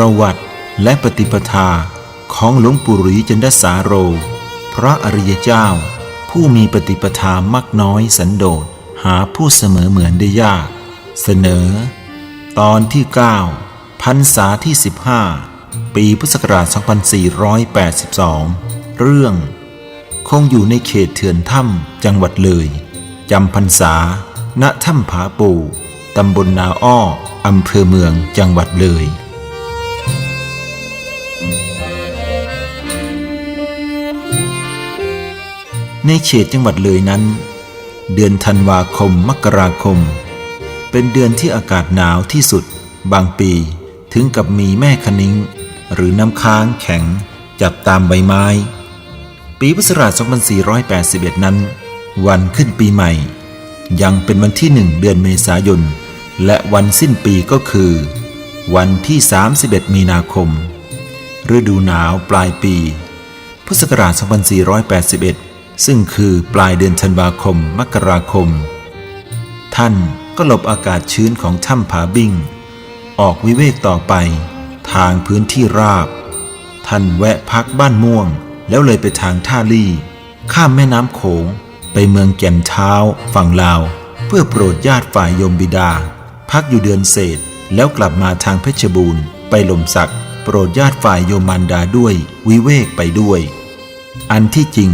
ประวัติและปฏิปทาของหลวงปู่หรีจันทสาโร พระอริยเจ้า ผู้มีปฏิปทามักน้อยสันโดษหาผู้เสมอเหมือนได้ยาก เสนอ ตอนที่ 9 พรรษาที่ 15 ปีพุทธศักราช 2482 เรื่อง คงอยู่ในเขตเถื่อนถ้ำจังหวัดเลยจำพรรษา ณถ้ำผาปูตำบลนาอ้ออำเภอเมืองจังหวัดเลย ในเขตจังหวัดเลยนั้น เดือนธันวาคมมกราคม เป็นเดือนที่อากาศหนาวที่สุด บางปีถึงกับมีแม่คณิ้ง หรือน้ำค้างแข็งจับตามใบไม้ ปีพุทธศักราช 2481 นั้น วันขึ้นปีใหม่ ยังเป็นวันที่หนึ่งเดือนเมษายน และวันสิ้นปีก็คือ วันที่ 31 มีนาคม ฤดูหนาวปลายปีพุทธศักราช 2481 ซึ่งคือปลายเดือนธันวาคมมกราคม ท่านก็หลบอากาศชื้นของถ้ำผาบิงออกวิเวกต่อไป ทางพื้นที่ราบ ท่านแวะพักบ้านม่วง แล้วเลยไปทางท่าลี่ ข้ามแม่น้ำโขงไปเมืองแก่นเท้าฝั่งลาว เพื่อโปรดญาติฝ่ายยมบิดา พักอยู่เดือนเศษแล้วกลับมาทางเพชรบูรณ์ไปหล่มสักโปรดญาติฝ่ายโยมมันดาด้วยวิเวกไปด้วย อันที่จริง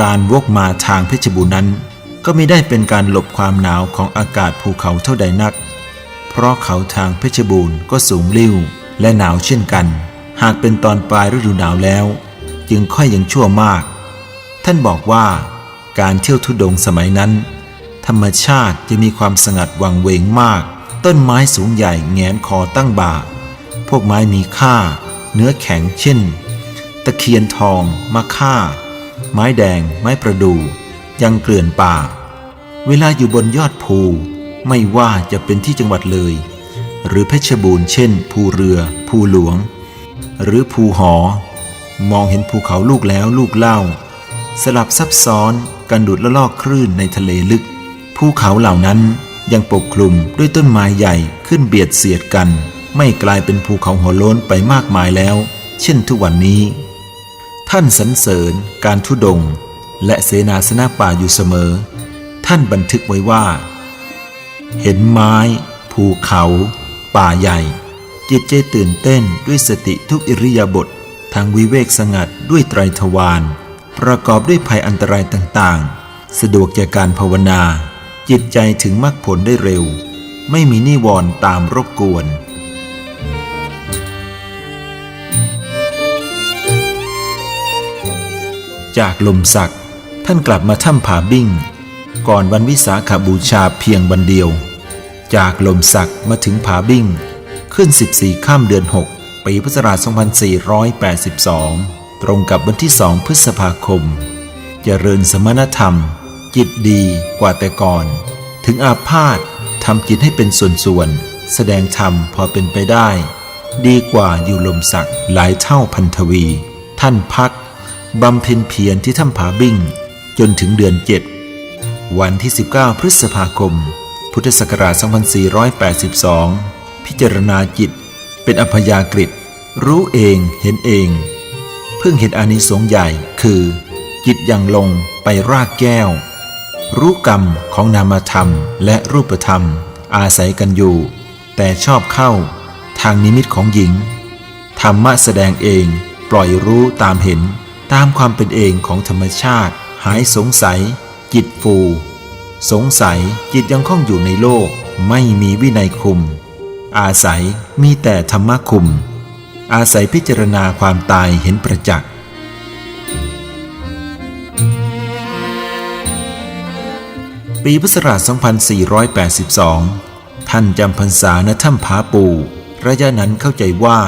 การวกมาทางเพชรบูรณ์นั้น ก็ไม่ได้เป็นการหลบความหนาวของอากาศภูเขาเท่าใดนัก เพราะเขาทางเพชรบูรณ์ก็สูงลิ่วและหนาวเช่นกัน หากเป็นตอนปลายฤดูหนาวแล้ว จึงค่อยยังชั่วมาก ท่านบอกว่าการเที่ยวทุดงสมัยนั้น ธรรมชาติจะมีความสงัดวังเวงมาก ต้นไม้สูงใหญ่แงนคอตั้งบ่า พวกไม้มีค่า เนื้อแข็งเช่น ตะเคียนทองมะค่า ไม้แดง ไม้ประดู่ยังเกลื่อนป่า เวลาอยู่บนยอดภู ไม่ว่าจะเป็นที่จังหวัดเลย หรือเพชรบูรณ์เช่น ภูเรือ ภูหลวง หรือภูหอ มองเห็นภูเขาลูกแล้วลูกเล่า สลับซับซ้อนกันดุดละลอกคลื่นในทะเลลึก ภูเขาเหล่านั้นยังปกคลุมด้วยต้นไม้ใหญ่ขึ้นเบียดเสียดกัน ไม่กลายเป็นภูเขาหัวโล้นไปมากมายแล้ว เช่นทุกวันนี้ ท่านสรรเสริญการทุดง และเสนาสนะป่าอยู่เสมอ ท่านบันทึกไว้ว่า เห็นไม้ ภูเขา ป่าใหญ่ จิตใจตื่นเต้นด้วยสติทุกอิริยาบถทางวิเวกสงัดด้วยไตรทวารประกอบด้วยภัยอันตรายต่างๆ สะดวกแก่การภาวนา จิตใจถึงมรรคผลได้เร็ว ไม่มีนิวรณ์ตามรบกวน จากลมสักท่านกลับมาถ้ำผาบิ้ง ก่อนวันวิสาขาบูชาเพียงวันเดียว จากลมสักมาถึงผาบิ้ง ขึ้น 14 ข้ามเดือน 6 ปีพุทธศักราช2482 ตรงกับวันที่2พฤษภาคมเจริญสมณธรรม จิตดีกว่าแต่ก่อน ถึงอาพาธทำจิตให้เป็นส่วนๆ แสดงธรรมพอเป็นไปได้ ดีกว่าอยู่ลมสักหลายเท่าพันทวี ท่านพัก บำเพ็ญเพียรที่ถ้ำผาบิ้งจนถึงเดือน7วันที่ 19 พฤษภาคม พุทธศักราช 2482 พิจารณาจิต เป็นอัพยากฤิรู้เองเห็นเอง เพิ่งเห็นอานิสงส์ใหญ่คือ จิตยังลงไปรากแก้ว รู้กรรมของนามธรรมและรูปธรรม อาศัยกันอยู่ แต่ชอบเข้า ทางนิมิตของหญิง ธรรมะแสดงเองปล่อยรู้ตามเห็น ตามความเป็นเองของธรรมชาติ หายสงสัย จิตฟู สงสัยจิตยังคล่องอยู่ในโลก ไม่มีวินัยคุม อาศัยมีแต่ธรรมะคุม อาศัยพิจารณาความตายเห็นประจักษ์ปีพุทธศักราช 2482 ท่านจำพรรษาณถ้ำผาปู ระยะนั้นเข้าใจว่า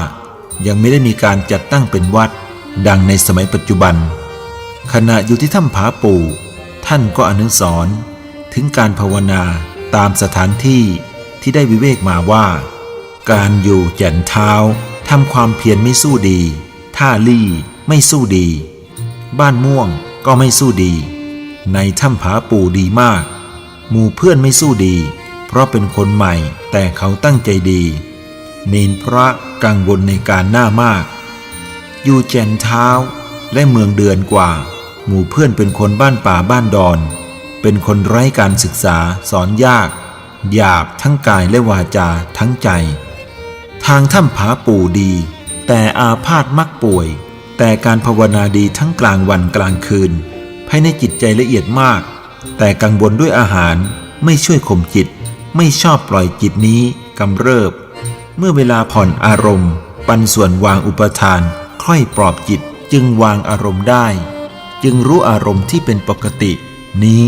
ยังไม่ได้มีการจัดตั้งเป็นวัด ดังในสมัยปัจจุบัน ขณะอยู่ที่ถ้ำผาปูท่านก็อนุสรณ์ถึงการภาวนาตามสถานที่ที่ได้วิเวกมาว่า การอยู่แจ่นเท้าทำความเพียรไม่สู้ดี ท่าลี่ไม่สู้ดี บ้านม่วงก็ไม่สู้ดี ในถ้ำผาปูดีมาก หมู่เพื่อนไม่สู้ดี เพราะเป็นคนใหม่แต่เขาตั้งใจดี เนนพระกังวลในการหน้ามาก อยู่แจนเท้าและเมืองเดือนกว่า หมู่เพื่อนเป็นคนบ้านป่าบ้านดอน เป็นคนไร้การศึกษาสอนยาก หยาบทั้งกายและวาจาทั้งใจ ทางถ้ำผาปู่ดี แต่อาพาธมักป่วย แต่การภาวนาดีทั้งกลางวันกลางคืน ภายในจิตใจละเอียดมาก แต่กังวลด้วยอาหารไม่ช่วยข่มจิต ไม่ชอบปล่อยจิตนี้กำเริบ เมื่อเวลาผ่อนอารมณ์ ปันส่วนวางอุปทาน ค่อยปลอบจิตจึงวางอารมณ์ได้ จึงรู้อารมณ์ที่เป็นปกติ นี้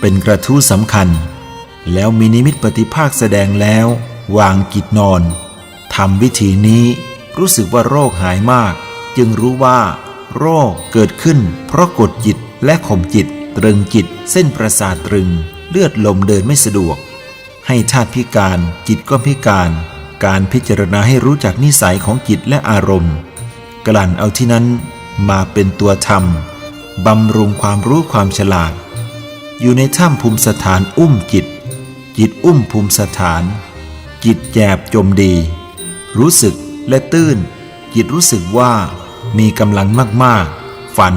เป็นกระทู้สำคัญ แล้วมีนิมิตปฏิภาคแสดงแล้ว วางกิจนอนทำวิธีนี้รู้สึกว่าโรคหายมาก จึงรู้ว่า โรคเกิดขึ้น เพราะกดจิตและข่มจิต ตรึงจิต เส้นประสาทตรึง เลือดลมเดินไม่สะดวก ให้ธาตุพิการจิตก็พิการ การพิจารณาให้รู้จักนิสัยของจิตและอารมณ์ กลั่นเอาที่นั้นมาเป็นตัวธรรมบำรุงความรู้ความฉลาด อยู่ในถ้ำภูมิสถานอุ้มจิต จิตอุ้มภูมิสถาน จิตแยบจมดี รู้สึกและตื้น จิตรู้สึกว่ามีกำลังมากๆ ฝัน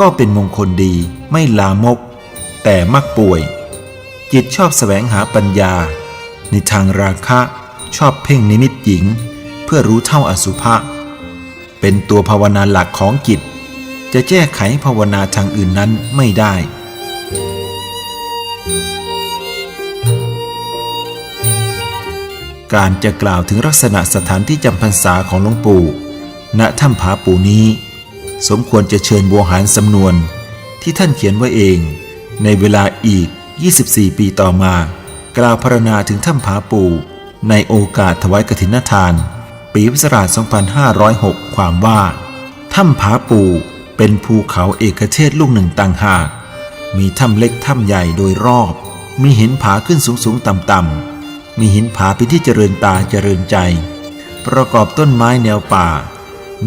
ก็เป็นมงคลดีไม่ลามก แต่มักป่วย จิตชอบแสวงหาปัญญา ในทางราคะชอบเพ่งนิมิตหญิง เพื่อรู้เท่าอสุภะ เป็นตัวภาวนาหลักของจิต จะแก้ไขภาวนาทางอื่นนั้นไม่ได้ การจะกล่าวถึงลักษณะสถานที่จำพรรษาของหลวงปู่ ณถ้ำผาปู่นี้ สมควรจะเชิญบัวหารสำนวน ที่ท่านเขียนไว้เอง ในเวลาอีก 24 ปีต่อมา กล่าวพรรณนาถึงถ้ำผาปู่ในโอกาสถวายกฐินทาน ปีพุทธศักราช 2506 ความว่า ถ้ำผาปูเป็นภูเขาเอกเทศลูกหนึ่งต่างหาก มีถ้ำเล็กถ้ำใหญ่โดยรอบ มีหินผาขึ้นสูงสูงต่ำต่ำมีหินผาเป็นที่เจริญตาเจริญใจ ประกอบต้นไม้แนวป่า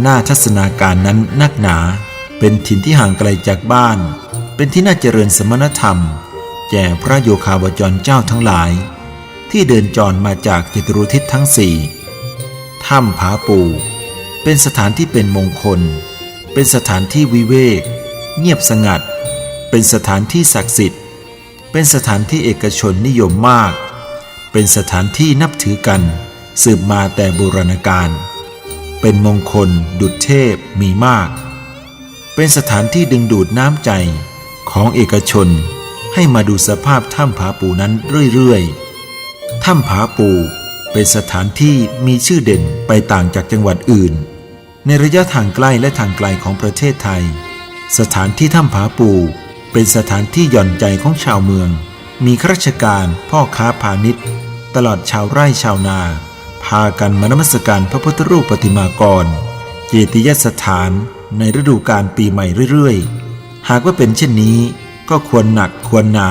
หน้าทัศนาการนั้นนักหนา เป็นถิ่นที่ห่างไกลจากบ้าน เป็นที่น่าเจริญสมณธรรม แก่พระโยคาวจรเจ้าทั้งหลาย ที่เดินจรมาจากจตุรุทิศทั้งสี่ ถ้ำผาปู เป็นสถานที่เป็นมงคล เป็นสถานที่วิเวก เงียบสงัด เป็นสถานที่ศักดิ์สิทธิ์ เป็นสถานที่เอกชนนิยมมาก เป็นสถานที่นับถือกัน สืบมาแต่โบราณกาล เป็นมงคล ดุจเทพมีมาก เป็นสถานที่ดึงดูดน้ำใจของเอกชนให้มาดูสภาพถ้ำผาปูนั้นเรื่อยๆ ถ้ำผาปู เป็นสถานที่มีชื่อเด่นไปต่างจากจังหวัดอื่น ในระยะทางใกล้และทางไกลของประเทศไทย สถานที่ถ้ำผาปูเป็นสถานที่หย่อนใจของชาวเมือง มีข้าราชการพ่อค้าพาณิชย์ ตลอดชาวไร่ชาวนา พากันมานมัสการพระพุทธรูปปฏิมากรเจติยสถานในฤดูกาลปีใหม่เรื่อยๆ หากว่าเป็นเช่นนี้ก็ควรหนักควรหนา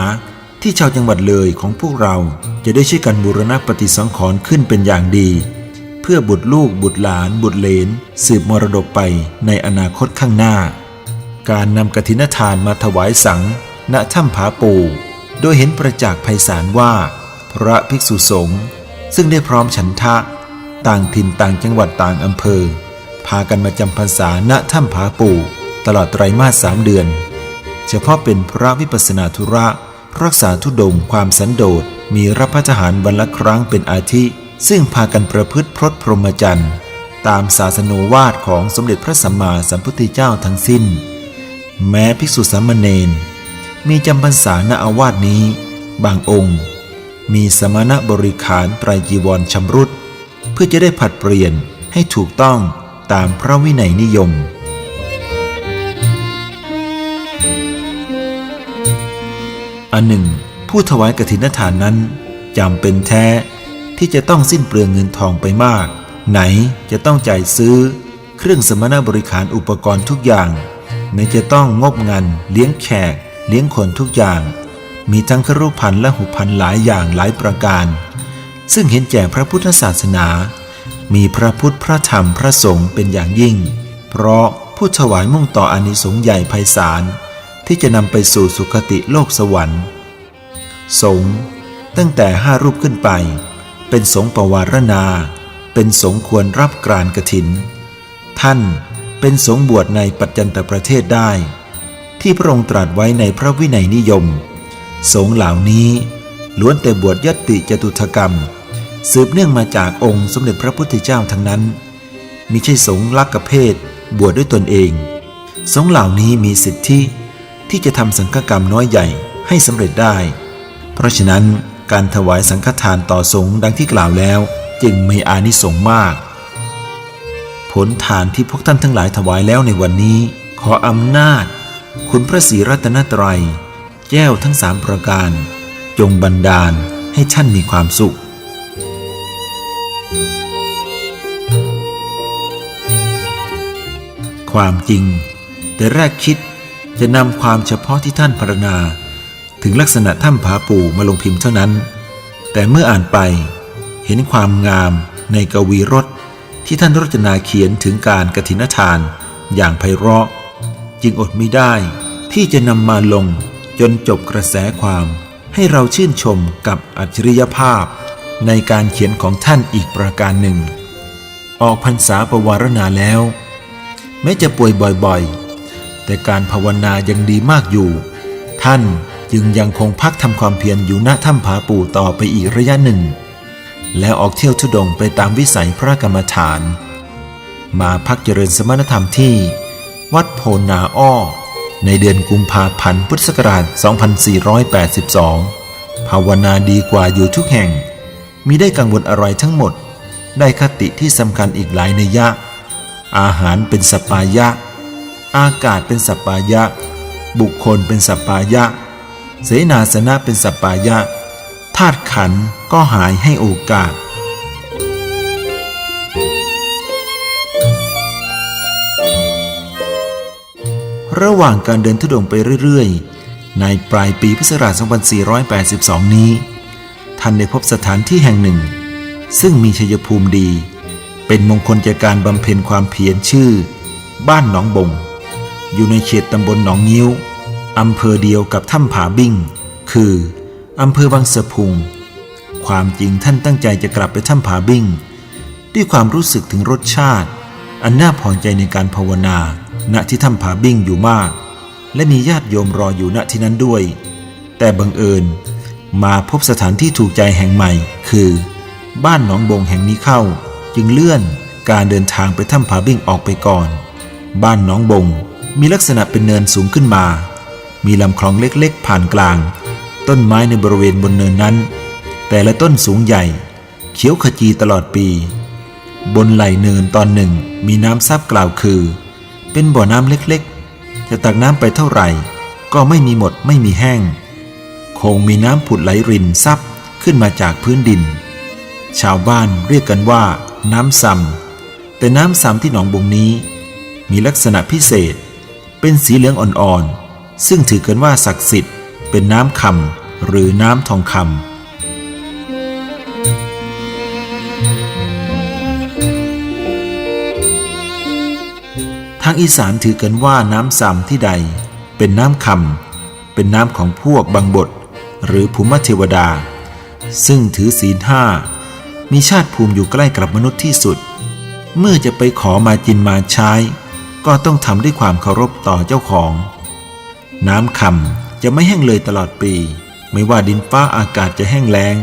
ที่ชาวจังหวัดเลยของพวกเรา จะได้ช่วยกันบูรณะปฏิสังขรณ์ขึ้นเป็นอย่างดี เพื่อบุตรลูกบุตรหลาน บุตรเลน สืบมรดกไปในอนาคตข้างหน้า การนำกฐินทานมาถวายสังณถ้ำผาปูโดยเห็นประจักษ์ไพศาลว่า พระภิกษุสงฆ์ซึ่งได้พร้อมฉันทะ ต่างถิ่นต่างจังหวัดต่างอำเภอ พากันมาจำพรรษาณถ้ำผาปูตลอดไตรมาสสามเดือน เฉพาะเป็นพระวิปัสสนาธุระ รักษาทุดงความสันโดษมีรับพระทหารวันละครั้งเป็นอาทิ ซึ่งพากันประพฤติพรตพรหมจรรย์ตามศาสนวาทของสมเด็จพระสัมมาสัมพุทธเจ้าทั้งสิ้น แม้ภิกษุสามเณรมีจำพรรษาณอาวาสนี้ บางองค์ มีสมณบริขารไตรจีวรชำรุด เพื่อจะได้ผัดเปลี่ยนให้ถูกต้องตามพระวินัยนิยม อันหนึ่ง ผู้ถวายกฐินทานนั้นจำเป็นแท้ที่จะต้องสิ้นเปลืองเงินทองไปมาก ไหนจะต้องจ่ายซื้อ เครื่องสมณบริขารอุปกรณ์ทุกอย่างไหนจะต้องงบงานเลี้ยงแขก เลี้ยงคนทุกอย่าง มีทั้งครุพันธ์และหุพันธ์หลายอย่างหลายประการ ซึ่งเห็นแก่พระพุทธศาสนา มีพระพุทธพระธรรมพระสงฆ์เป็นอย่างยิ่ง เพราะผู้ถวายมุ่งต่ออานิสงส์ใหญ่ไพศาล ที่จะนำไปสู่สุคติโลกสวรรค์ สงฆ์ตั้งแต่ห้ารูปขึ้นไป เป็นสงฆ์ปวารณา เป็นสงควรรับกรานกถิน ท่านเป็นสงบวชในปัจจันตประเทศได้ ที่พระองค์ตรัสไว้ในพระวินัยนิยม สงฆ์เหล่านี้ล้วนแต่บวชยติจตุถกรรม สืบเนื่องมาจากองค์สมเด็จพระพุทธเจ้าทั้งนั้น มิใช่สงฆ์ลักกเพศบวชดด้วยตนเอง สงฆ์เหล่านี้มีสิทธิ ที่จะทำสังฆกรรมน้อยใหญ่ให้สำเร็จได้ เพราะฉะนั้นการถวายสังฆทานต่อสงฆ์ดังที่กล่าวแล้วจึงมีอานิสงส์มาก ผลทานที่พวกท่านทั้งหลายถวายแล้วในวันนี้ ขออำนาจ คุณพระศรีรัตนตรัย แก้วทั้งสามประการ จงบันดาลให้ท่านมีความสุขความจริง แต่แรกคิด จะนำความเฉพาะที่ท่านพรรณนาถึงลักษณะถ้ำผาปู่มาลงพิมพ์เท่านั้น แต่เมื่ออ่านไปเห็นความงามในกวีรสที่ท่านรจนาเขียนถึงการกฐินทานอย่างไพเราะ จึงอดไม่ได้ที่จะนำมาลงจนจบกระแสความให้เราชื่นชมกับอัจฉริยภาพในการเขียนของท่านอีกประการหนึ่ง ออกพรรษาประวารณาแล้ว แม้จะป่วยบ่อยๆ แต่การภาวนายังดีมากอยู่ ท่านจึงยังคงพักทำความเพียรอยู่ณถ้ำผาปู่ต่อไปอีกระยะหนึ่ง แล้วออกเที่ยวทุดงไปตามวิสัยพระกรรมฐาน มาพักเจริญสมณธรรมที่ วัดโพนาอ้อ ในเดือนกุมภาพันธ์พุทธศักราช 2482 ภาวนาดีกว่าอยู่ทุกแห่งมีได้กังวลอะไรทั้งหมด ได้คติที่สำคัญอีกหลายในยะ อาหารเป็นสปายะ อากาศเป็นสัปายะ บุคคลเป็นสัปายะ เสนาสนะเป็นสัปายะธาตุขันก็หายให้โอกาส ระหว่างการเดินทุดงไปเรื่อยๆ ในปลายปีพุทธศักราช 2482 นี้ ท่านได้พบสถานที่แห่งหนึ่ง ซึ่งมีชัยภูมิดี เป็นมงคลจากการบำเพ็ญความเพียรชื่อ บ้านหนองบง อยู่ในเขตตำบลหนองงิ้วอำเภอเดียวกับถ้ำผาบิ้ง คืออำเภอวังสะพุง ความจริงท่านตั้งใจจะกลับไปถ้ำผาบิ้ง ด้วยความรู้สึกถึงรสชาติ อันน่าพอใจในการภาวนา ณที่ถ้ำผาบิ้งอยู่มาก และมีญาติโยมรออยู่ณที่นั้นด้วย แต่บังเอิญมาพบสถานที่ถูกใจแห่งใหม่ คือ บ้านหนองบงแห่งนี้เข้า จึงเลื่อนการเดินทางไปถ้ำผาบิ้งออกไปก่อน บ้านหนองบง มีลักษณะเป็นเนินสูงขึ้นมา มีลำคลองเล็กๆ ผ่านกลาง ต้นไม้ในบริเวณบนเนินนั้น แต่ละต้นสูงใหญ่ เขียวขจีตลอดปี บนไหลเนินตอนหนึ่งมีน้ำซับกล่าวคือ เป็นบ่อน้ำเล็กๆ จะตักน้ำไปเท่าไหร่ ก็ไม่มีหมดไม่มีแห้ง คงมีน้ำผุดไหลรินซับขึ้นมาจากพื้นดิน ชาวบ้านเรียกกันว่า น้ำซำแต่น้ำซำที่หนองบงนี้ มีลักษณะพิเศษ เป็นสีเหลืองอ่อนๆ ซึ่งถือกันว่าศักดิ์สิทธิ์ เป็นน้ำคำหรือน้ำทองคำทางอีสานถือกันว่าน้ำซำที่ใด เป็นน้ำคำเป็นน้ำของพวกบังบทหรือภูมิเทวดา ซึ่งถือศีลห้ามีชาติภูมิอยู่ใกล้กับมนุษย์ที่สุด เมื่อจะไปขอมาจินมาใช้ ก็ต้องทำด้วยความเคารพต่อเจ้าของ น้ำคำจะไม่แห้งเลยตลอดปี ไม่ว่าดินฟ้าอากาศจะแห้งแล้ง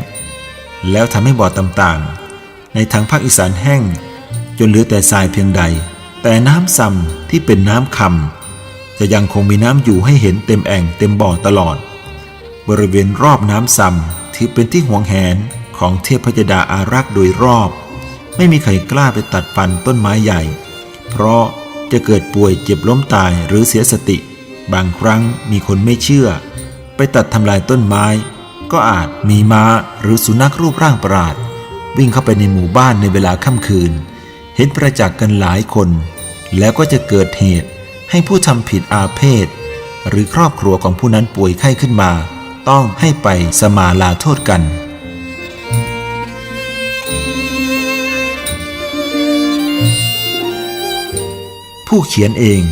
แล้วทำให้บ่อต่างๆ ในทางภาคอีสานแห้ง จนเหลือแต่ทรายเพียงใด แต่น้ำซำที่เป็นน้ำคำจะยังคงมีน้ำอยู่ให้เห็นเต็มแอ่งเต็มบ่อตลอด บริเวณรอบน้ำซำถือเป็นที่ห่วงแหนของเทพยดาอารักษ์โดยรอบ ไม่มีใครกล้าไปตัดฟันต้นไม้ใหญ่ เพราะ จะเกิดป่วยเจ็บล้มตายหรือเสียสติ บางครั้งมีคนไม่เชื่อ ไปตัดทำลายต้นไม้ ก็อาจมีม้าหรือสุนัขรูปร่างประหลาด วิ่งเข้าไปในหมู่บ้านในเวลาค่ำคืน เห็นประจักษ์กันหลายคน แล้วก็จะเกิดเหตุให้ผู้ทำผิดอาเพศ หรือครอบครัวของผู้นั้นป่วยไข้ขึ้นมา ต้องให้ไปสมาลาโทษกัน ผู้เขียนเอง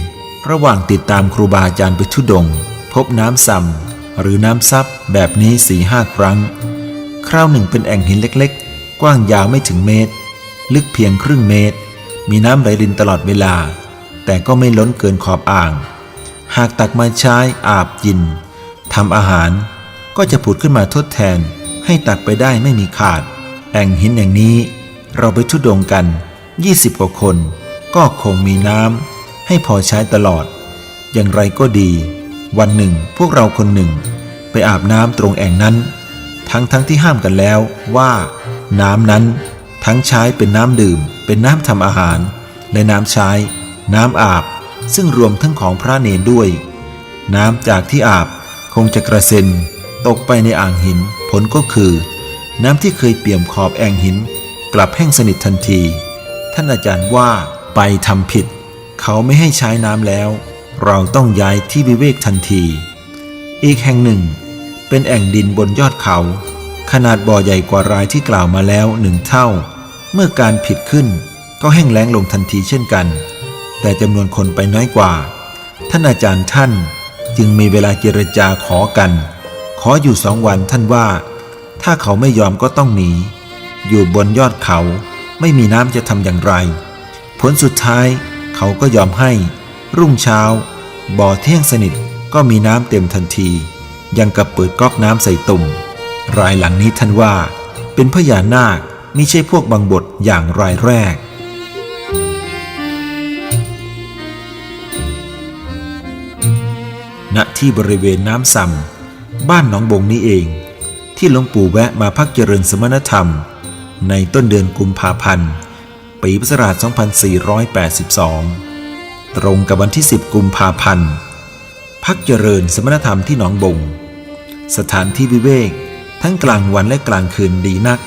ระหว่างติดตามครูบาอาจารย์ไปทุดง พบน้ำซำหรือน้ำซับแบบนี้สี่ห้าครั้ง คราวหนึ่งเป็นแอ่งหินเล็กๆ กว้างยาวไม่ถึงเมตร ลึกเพียงครึ่งเมตร มีน้ำไหลรินตลอดเวลา แต่ก็ไม่ล้นเกินขอบอ่าง หากตักมาใช้อาบกินทำอาหารก็จะผุดขึ้นมาทดแทนให้ตักไปได้ไม่มีขาด แอ่งหินแห่งนี้ เราไปทุดงกัน 20 กว่าคน ก็คงมีน้ำให้พอใช้ตลอด อย่างไรก็ดี วันหนึ่งพวกเราคนหนึ่ง ไปอาบน้ำตรงแอ่งนั้น ทั้งทั้งที่ห้ามกันแล้วว่า น้ำนั้นทั้งใช้เป็นน้ำดื่ม เป็นน้ำทำอาหาร และน้ำใช้ น้ำอาบ ซึ่งรวมทั้งของพระเนรด้วย น้ำจากที่อาบคงจะกระเซ็น ตกไปในอ่างหิน ผลก็คือ น้ำที่เคยเปี่ยมขอบแอ่งหิน กลับแห้งสนิททันที ท่านอาจารย์ว่า ไปทำผิด เขาไม่ให้ใช้น้ำแล้ว เราต้องย้ายที่วิเวกทันที อีกแห่งหนึ่ง เป็นแอ่งดินบนยอดเขา ขนาดบ่อใหญ่กว่ารายที่กล่าวมาแล้วหนึ่งเท่า เมื่อการผิดขึ้นก็แห้งแล้งลงทันทีเช่นกัน แต่จำนวนคนไปน้อยกว่า ท่านอาจารย์ท่านจึงมีเวลาเจรจาขอกัน ขออยู่สองวันท่านว่า ถ้าเขาไม่ยอมก็ต้องหนี อยู่บนยอดเขาไม่มีน้ำจะทำอย่างไร ผลสุดท้ายเขาก็ยอมให้ รุ่งเช้า บ่อเที่ยงสนิทก็มีน้ำเต็มทันที ยังกับเปิดก๊อกน้ำใส่ตุ่ม รายหลังนี้ท่านว่า เป็นพญานาคไม่ใช่พวกบางบทอย่างรายแรกณที่บริเวณน้ำซ้ำบ้านหนองบงนี้เอง ที่หลวงปู่แวะมาพักเจริญสมณธรรม ในต้นเดือนกุมภาพันธ์ ปีพุทธศักราช 2482 ตรงกับวันที่ 10 กุมภาพันธ์ พักเจริญสมณธรรมที่หนองบง สถานที่วิเวก ทั้งกลางวันและกลางคืนดีนัก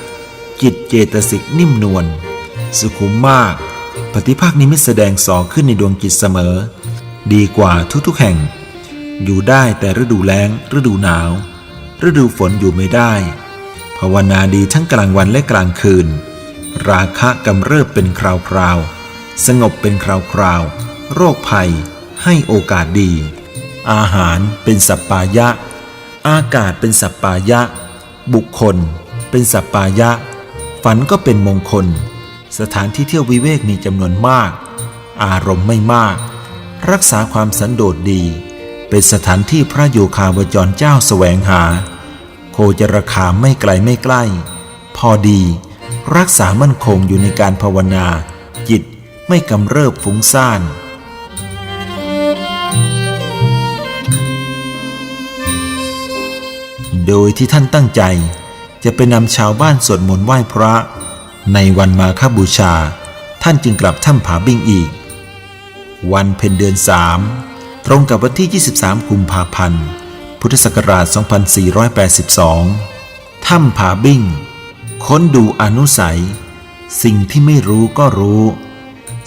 จิตเจตสิกนิ่มนวล สุขุมมาก ปฏิภาคนิมิตแสดงสอขึ้นในดวงจิตเสมอ ดีกว่าทุกๆแห่ง อยู่ได้แต่ฤดูแล้ง ฤดูหนาว ฤดูฝนอยู่ไม่ได้ ภาวนาดีทั้งกลางวันและกลางคืน ราคะกำเริบเป็นคราวๆ สงบเป็นคราวๆ โรคภัย ให้โอกาสดี อาหารเป็นสัปปายะ อากาศเป็นสัปปายะ บุคคล เป็นสัปปายะ ฝันก็เป็นมงคล สถานที่เที่ยววิเวกมีจำนวนมาก อารมณ์ไม่มาก รักษาความสันโดษดี เป็นสถานที่พระโยคาวจรเจ้าแสวงหา โคจรคามไม่ไกลไม่ใกล้ พอดี รักษามั่นคงอยู่ในการภาวนา จิตไม่กำเริบฟุ้งซ่านโดยที่ท่านตั้งใจ จะไปนำชาวบ้านสวดมนต์ไหว้พระ ในวันมาคบูชา ท่านจึงกลับถ้ำผาบิงอีก วันเพ็ญเดือนสามตรงกับวันที่ 23กุมภาพันธ์ พุทธศักราช 2482 ถ้ำผาบิ้ง ค้นดูอนุสัย สิ่งที่ไม่รู้ก็รู้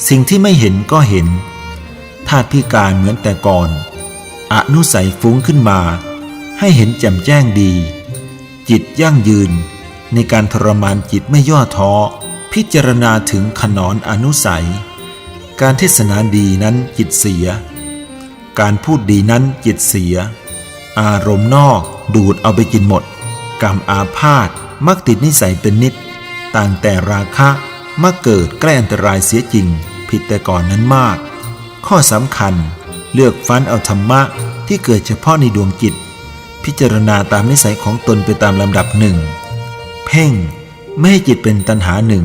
สิ่งที่ไม่เห็นก็เห็นธาตุพิการเหมือนแต่ก่อน อนุสัยฟุ้งขึ้นมา ให้เห็นแจ่มแจ้งดี จิตยั่งยืนในการทรมานจิตไม่ย่อท้อ พิจารณาถึงขนอนอนุสัย การเทศนาดีนั้นจิตเสีย การพูดดีนั้นจิตเสีย อารมณ์นอกดูดเอาไปกินหมด กรรมอาพาธ มักติดนิสัยเป็นนิด ต่างแต่ราคะมักเกิดใกล้อันตรายเสียจริง ผิดแต่ก่อนนั้นมาก ข้อสำคัญเลือกฟันเอาธรรมะที่เกิดเฉพาะในดวงจิต พิจารณาตามนิสัยของตนไปตามลำดับหนึ่ง เพ่งไม่ให้จิตเป็นตัณหาหนึ่ง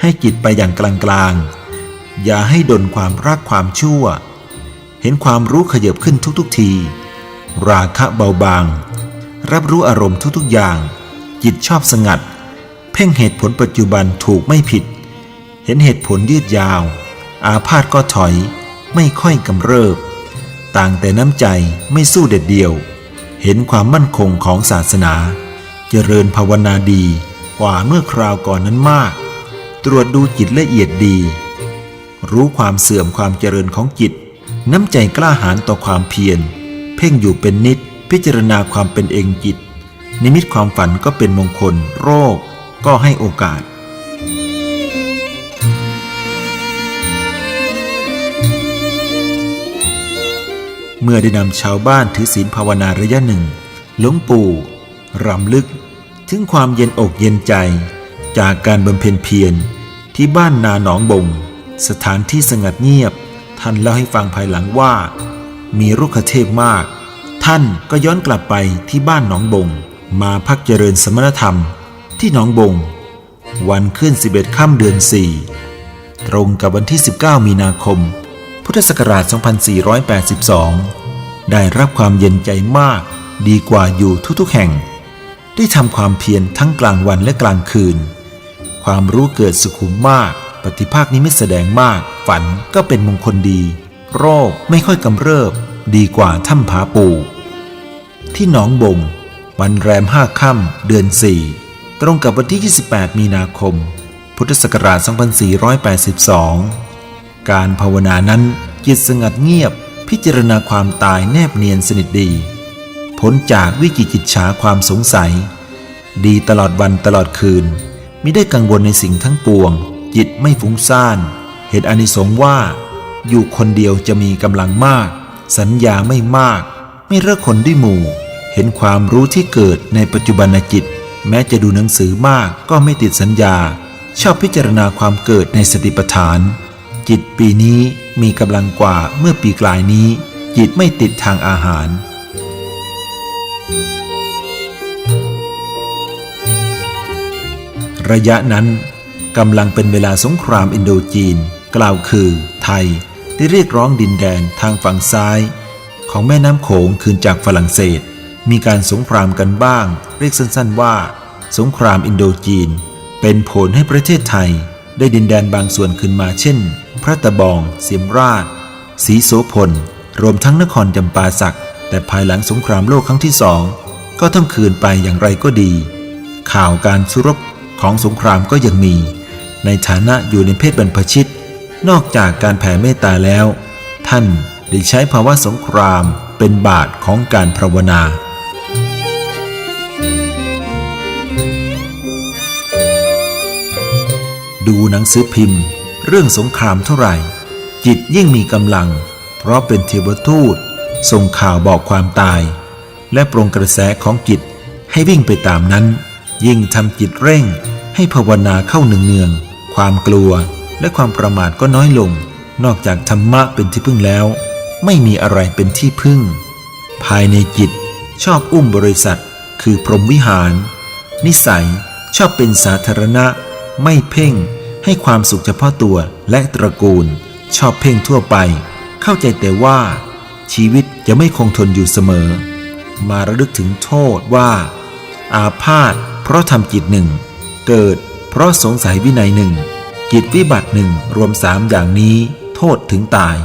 ให้จิตไปอย่างกลางๆ อย่าให้ดนความรักความชั่ว เห็นความรู้ขยับขึ้นทุกๆที ราคะเบาบาง รับรู้อารมณ์ทุกๆอย่าง จิตชอบสงัด เพ่งเหตุผลปัจจุบันถูกไม่ผิด เห็นเหตุผลยืดยาว อาพาธก็ถอย ไม่ค่อยกำเริบ ต่างแต่น้ำใจไม่สู้เด็ดเดียว เห็นความมั่นคงของศาสนา เจริญภาวนาดีกว่าเมื่อคราวก่อนนั้นมาก ตรวจดูจิตละเอียดดี รู้ความเสื่อมความเจริญของจิต น้ำใจกล้าหาญต่อความเพียร เพ่งอยู่เป็นนิดพิจารณาความเป็นเองจิต นิมิตความฝันก็เป็นมงคล โรคก็ให้โอกาส เมื่อได้นำชาวบ้านถือศีลภาวนาระยะหนึ่ง หลวงปู่รำลึก ถึงความเย็นอกเย็นใจ จากการบำเพ็ญเพียรที่บ้านนาหนองบง สถานที่สงัดเงียบ ท่านเล่าให้ฟังภายหลังว่า มีรุกขเทพมาก ท่านก็ย้อนกลับไปที่บ้านหนองบง มาพักเจริญสมณธรรมที่หนองบง วันขึ้น 11 ค่ำเดือน 4 ตรงกับวันที่ 19 มีนาคม พุทธศักราช 2482 ได้รับความเย็นใจมากดีกว่าอยู่ทุกๆแห่ง ได้ทำความเพียรทั้งกลางวันและกลางคืน ความรู้เกิดสุขุมมาก ปฏิภาคนิมิตแสดงมาก ฝันก็เป็นมงคลดี โรคไม่ค่อยกำเริบ ดีกว่าถ้ำผาปู ที่หนองบง วันแรมห้าค่ำเดือน 4 ตรงกับวันที่ 28 มีนาคม พุทธศักราช 2482 การภาวนานั้นจิตสงัดเงียบ พิจารณาความตายแนบเนียนสนิทดี พ้นจากวิกิจิฉาความสงสัย ดีตลอดวันตลอดคืนมิได้กังวลในสิ่งทั้งปวง จิตไม่ฟุ้งซ่าน เห็นอานิสงส์ว่า อยู่คนเดียวจะมีกำลังมาก สัญญาไม่มาก ไม่เลิกคนด้วยหมู่ ห็นความรู้ที่เกิดในปัจจุบันจิต แม้จะดูหนังสือมากก็ไม่ติดสัญญา ชอบพิจารณาความเกิดในสติปัฏฐาน จิตปีนี้มีกำลังกว่าเมื่อปีกลายนี้ จิตไม่ติดทางอาหารระยะนั้นกำลังเป็นเวลาสงครามอินโดจีน กล่าวคือ ไทยได้เรียกร้องดินแดนทางฝั่งซ้าย ของแม่น้ำโขงคืนจากฝรั่งเศส มีการสงครามกันบ้าง เรียกสั้นๆว่า สงครามอินโดจีน เป็นผลให้ประเทศไทย ได้ดินแดนบางส่วนขึ้นมาเช่น พระตะบอง เสียมราชศรีโสพล รวมทั้งนครจำปาสัก แต่ภายหลังสงครามโลกครั้งที่สองก็ต้องคืนไปอย่างไรก็ดี ข่าวการสู้รบของสงครามก็ยังมี ในฐานะอยู่ในเพศบรรพชิต นอกจากการแผ่เมตตาแล้ว ท่านได้ใช้ภาวะสงครามเป็นบาทของการภาวนา ดูหนังสือพิมพ์ เรื่องสงครามเท่าไหร่ จิตยิ่งมีกำลัง เพราะเป็นเทวทูตส่งข่าวบอกความตาย และปรงกระแสของจิตให้วิ่งไปตามนั้น ยิ่งทำจิตเร่งให้ภาวนาเข้าเนืองๆความกลัวและความประมาทก็น้อยลง นอกจากธรรมะเป็นที่พึ่งแล้ว ไม่มีอะไรเป็นที่พึ่ง ภายในจิตชอบอุ้มบริษัท คือพรหมวิหาร นิสัยชอบเป็นสาธารณะ ไม่เพ่ง ให้ความสุขเฉพาะตัวและตระกูล ชอบเพ่งทั่วไป เข้าใจแต่ว่า ชีวิตจะไม่คงทนอยู่เสมอ มาระลึกถึงโทษว่า อาพาธเพราะทำจิตหนึ่ง เกิดเพราะสงสัยวินัยหนึ่งจิตวิบัติหนึ่งรวมสามอย่างนี้ โทษถึงตาย